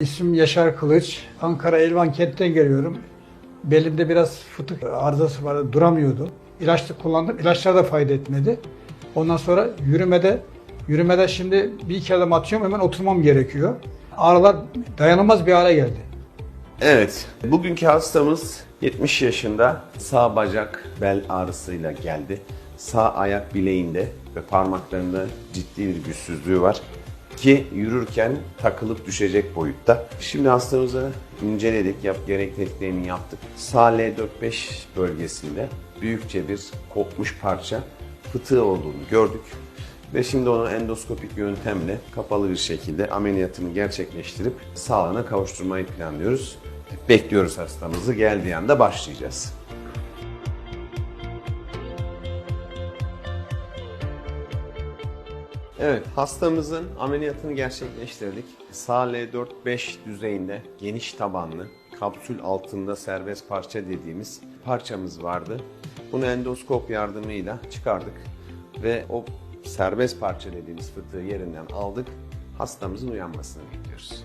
İsmim Yaşar Kılıç. Ankara Elvan kentten geliyorum. Belimde biraz fıtık arızası vardı, duramıyordu. İlaçlı kullandım. İlaçlar da fayda etmedi. Ondan sonra yürümede, yürümede şimdi bir iki adım atıyorum hemen oturmam gerekiyor. Ağrılar dayanılmaz bir hale geldi. Evet, bugünkü hastamız 70 yaşında sağ bacak bel ağrısıyla geldi. Sağ ayak bileğinde ve parmaklarında ciddi bir güçsüzlüğü var ki yürürken takılıp düşecek boyutta. Şimdi hastamızı inceledik, yap, gerekliliklerini yaptık. Sağ L4-5 bölgesinde büyükçe bir kopmuş parça fıtığı olduğunu gördük. Ve şimdi onu endoskopik yöntemle kapalı bir şekilde ameliyatını gerçekleştirip sağlığına kavuşturmayı planlıyoruz. Bekliyoruz hastamızı. Geldiği anda başlayacağız. Evet, hastamızın ameliyatını gerçekleştirdik. Sağ L4-5 düzeyinde geniş tabanlı, kapsül altında serbest parça dediğimiz parçamız vardı. Bunu endoskop yardımıyla çıkardık ve o serbest parça dediğimiz fıtığı yerinden aldık. Hastamızın uyanmasını bekliyoruz.